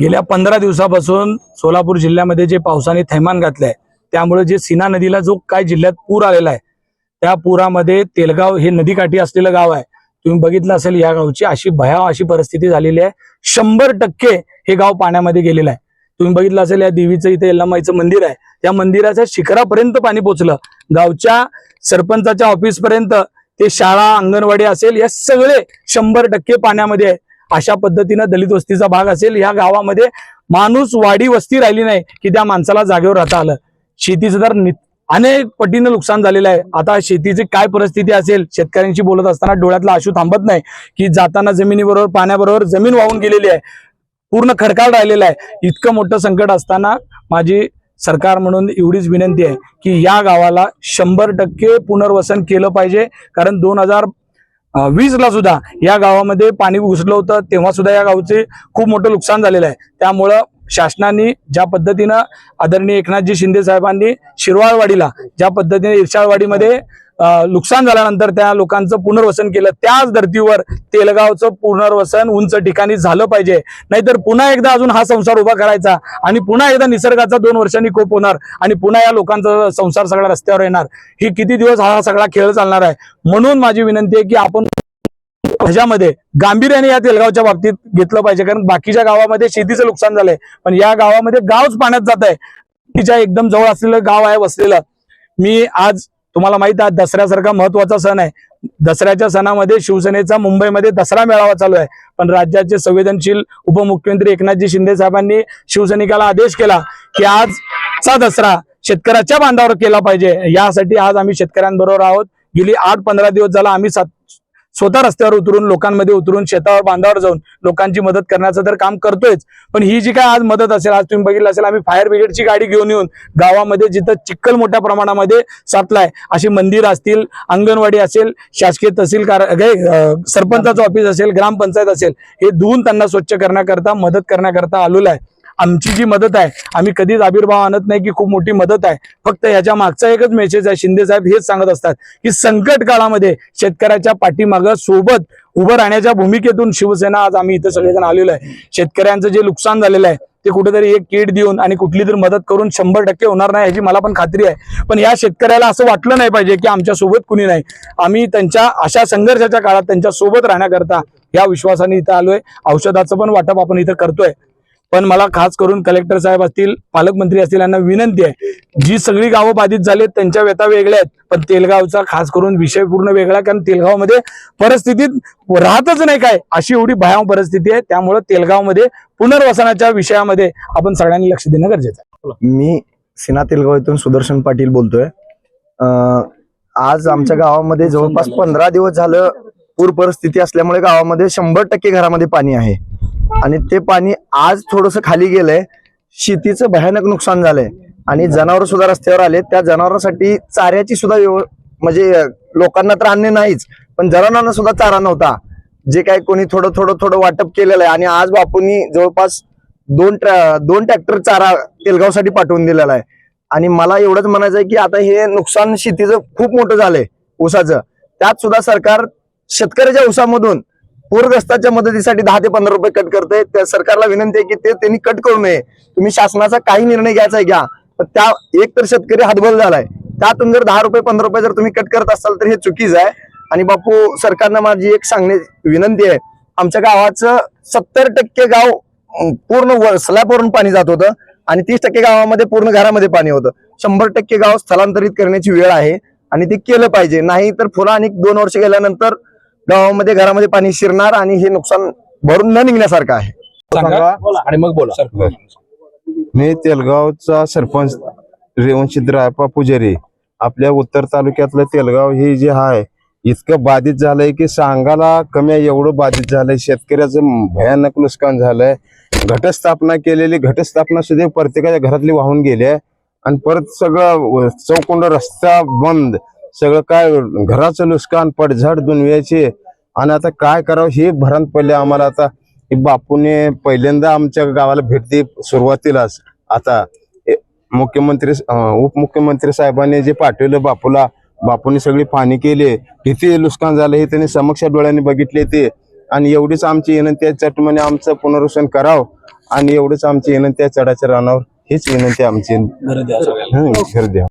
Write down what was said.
गेल्या पंधरा दिवसापासून सोलापूर जिल्ह्यामध्ये जे पावसाने थैमान घातलं आहे त्यामुळे जे सीना नदीला जो काय जिल्ह्यात पूर आलेला आहे त्या पुरामध्ये तेलगाव हे नदीकाठी असलेलं गाव आहे. तुम्ही बघितलं असेल या गावची अशी भयाव अशी परिस्थिती झालेली आहे. शंभर टक्के हे गाव पाण्यामध्ये गेलेलं आहे. तुम्ही बघितलं असेल या देवीचं इथे यल्लामाईचं मंदिर आहे. त्या मंदिराच्या शिखरापर्यंत पाणी पोचलं. गावच्या सरपंचाच्या ऑफिसपर्यंत ते शाळा अंगणवाडी असेल या सगळे शंभर टक्के पाण्यामध्ये आहे. अशा पद्धतीनं दलित वस्तीचा भाग असेल. या गावामध्ये माणूस वाडी वस्ती राहिली नाही की त्या माणसाला जागेवर राहता आलं. शेतीचं तर अनेक पटीनं नुकसान झालेलं आहे. आता शेतीची काय परिस्थिती असेल? शेतकऱ्यांशी बोलत असताना डोळ्यातला आशू थांबत नाही की जाताना जमिनीबरोबर पाण्याबरोबर जमीन वाहून गेलेली आहे. पूर्ण खडकाळ राहिलेला आहे. इतकं मोठं संकट असताना माझी सरकार म्हणून एवढीच विनंती आहे की या गावाला शंभर टक्के पुनर्वसन केलं पाहिजे. कारण दोन हजार वीजला सुद्धा या गावामध्ये पाणी घुसलं होतं. तेव्हा सुद्धा या गावचे खूप मोठं नुकसान झालेलं आहे. त्यामुळं शासनाने ज्या पद्धतीनं आदरणीय एकनाथजी शिंदे साहेबांनी शिरवाळवाडीला ज्या पद्धतीने इर्शाळवाडीमध्ये नुकसान झाल्यानंतर त्या लोकांचं पुनर्वसन केलं. त्याच धर्तीवर तेलगावचं पुनर्वसन उंच ठिकाणी झालं पाहिजे. नाहीतर पुन्हा एकदा अजून हा संसार उभा करायचा आणि पुन्हा एकदा निसर्गाचा दोन वर्षांनी कोप होणार आणि पुन्हा या लोकांचा संसार सगळा रस्त्यावर येणार. ही किती दिवस हा सगळा खेळ चालणार आहे? म्हणून माझी विनंती आहे की आपण ह्याच्यामध्ये गांभीर्याने या तेलगावच्या बाबतीत घेतलं पाहिजे. कारण बाकीच्या गावामध्ये शेतीचं नुकसान झालंय. पण या गावामध्ये गावच पाण्यात जात आहे तिच्या एकदम जवळ असलेलं गाव आहे वसलेलं. मी आज तुम्हाला माहीत आहे दसऱ्यासारखा महत्त्वाचा सण आहे. दसऱ्याच्या सणामध्ये शिवसेनेचा मुंबईमध्ये दसरा मेळावा चालू आहे. पण राज्याचे संवेदनशील उपमुख्यमंत्री एकनाथजी शिंदे साहेबांनी शिवसैनिकाला आदेश केला की आजचा दसरा शेतकऱ्याच्या बांधावर केला पाहिजे. यासाठी आज आम्ही शेतकऱ्यांबरोबर आहोत. गेली आठ पंधरा दिवस झाला आम्ही सात स्वतः रस्त्यावर उतरून लोकांमध्ये उतरून शेतावर बांधावर जाऊन लोकांची मदत करण्याचं तर काम करतोयच. पण ही जी काय आज मदत असेल आज तुम्ही बघितलं असेल आम्ही फायर ब्रिगेडची गाडी घेऊन येऊन गावामध्ये जिथं चिखल मोठ्या प्रमाणामध्ये साठलाय अशी मंदिर असतील अंगणवाडी असेल शासकीय तहसील सरपंचाचं ऑफिस असेल ग्रामपंचायत असेल हे धुवून त्यांना स्वच्छ करण्याकरता मदत करण्याकरता आलेलो आहे. आमची जी मदत आहे आम्ही कधीच आविर्भाव आणत नाही की खूप मोठी मदत आहे. फक्त याच्या मागचा एकच मेसेज आहे शिंदे साहेब हेच सांगत असतात की संकट काळामध्ये शेतकऱ्याच्या पाठीमागं सोबत उभं राहण्याच्या भूमिकेतून शिवसेना आज आम्ही इथं सगळेजण आलेलो आहे. शेतकऱ्यांचं जे नुकसान झालेलं आहे ते कुठेतरी एक किट देऊन आणि कुठली तरी मदत करून शंभर टक्के होणार नाही याची मला पण खात्री आहे. पण या शेतकऱ्याला असं वाटलं नाही पाहिजे की आमच्यासोबत कुणी नाही. आम्ही त्यांच्या अशा संघर्षाच्या काळात त्यांच्यासोबत राहण्याकरता या विश्वासाने इथं आलोय. औषधाचं पण वाटप आपण इथं करतोय. पण मला खास करून कलेक्टर साहेब असतील पालकमंत्री असतील यांना विनंती आहे. जी सगळी गावं बाधित झालीत त्यांच्या व्यथा वेगळ्या आहेत. पण तेलगावचा खास करून विषय पूर्ण वेगळा आहे, कारण तेलगावमध्ये परिस्थितीत राहतच नाही काय अशी एवढी भयावह परिस्थिती आहे. त्यामुळे तेलगावमध्ये पुनर्वसनाच्या विषयामध्ये आपण सगळ्यांनी लक्ष देणं गरजेचं आहे. मी सिना तेलगाव इथून सुदर्शन पाटील बोलतोय. अं, आज आमच्या गावामध्ये जवळपास पंधरा दिवस झालं पूर परिस्थिती असल्यामुळे गावामध्ये शंभर टक्के घरामध्ये पाणी आहे. आणि ते पाणी आज थोडस खाली गेलंय. शेतीचं भयानक नुकसान झालंय. आणि जनावर सुद्धा रस्त्यावर आले त्या जनावरांसाठी चाऱ्याची सुद्धा व्यव- म्हणजे लोकांना तर अन्य नाहीच पण जनावरांना सुद्धा चारा नव्हता. जे काही कोणी थोडं थोडं थोडं वाटप केलेलं आहे. आणि आज बापूंनी जवळपास दोन ट्रॅ- दोन ट्रॅक्टर चारा तेलगावसाठी पाठवून दिलेला आहे. आणि मला एवढंच म्हणायचं आहे की आता हे नुकसान शेतीचं खूप मोठं झालंय ऊसाचं. त्यात सुद्धा सरकार शेतकऱ्याच्या ऊसामधून पूरग्रस्ताच्या मदतीसाठी दहा ते पंधरा रुपये कट करते त्या सरकारला विनंती आहे की ते त्यांनी कट करू नये. तुम्ही शासनाचा काही निर्णय घ्यायचा आहे घ्या. पण त्या एक तर शेतकरी हातबल झालाय. त्यातून जर दहा रुपये पंधरा रुपये जर तुम्ही कट करत असाल तर हे चुकीचं आहे. आणि बापू सरकारनं माझी एक सांगणे विनंती आहे. आमच्या गावाचं सत्तर टक्के गाव पूर्ण स्लॅबवरून पाणी जात होतं आणि तीस टक्के गावामध्ये पूर्ण घरामध्ये पाणी होतं. शंभर टक्के गाव स्थलांतरित करण्याची वेळ आहे आणि ते केलं पाहिजे. नाही तर पुन्हा आणि दोन वर्ष गेल्यानंतर गावामध्ये घरामध्ये पाणी शिरणार आणि हे नुकसान भरून न निघण्यासारखं आहे. सांगा. आणि मग बोला. मी तेलगावचा सरपंच रेवणसिद्धरायप्पा पुजारी. आपल्या उत्तर तालुक्यातलं तेलगाव हे जे आहे इतकं बाधित झालंय की सांगायला कमी आहे, एवढं बाधित झालंय. शेतकऱ्याचं भयानक नुकसान झालंय. घटस्थापना केलेली घटस्थापना सुद्धा प्रत्येकाच्या घरातली वाहून गेली आहे. आणि परत सगळं चौकोंड रस्ता बंद. सगळं काय घराचं नुकसान पडझड दुनव्याचे आणि आता काय करावं हे भरात पडले आम्हाला आता. बापूने पहिल्यांदा आमच्या गावाला भेट दी सुरुवातीलाच. आता मुख्यमंत्री उपमुख्यमंत्री साहेबांनी जे पाठवलं बापूला बापूने सगळी पाहणी केली किती नुकसान झालं हे त्यांनी समक्ष डोळ्यांनी बघितले ते. आणि एवढीच आमची विनंती आहे चटमने आमचं पुनर्वसन करावं. आणि एवढंच आमची विनंती आहे चढाच्या रानावर. हीच विनंती आमची. घर द्या.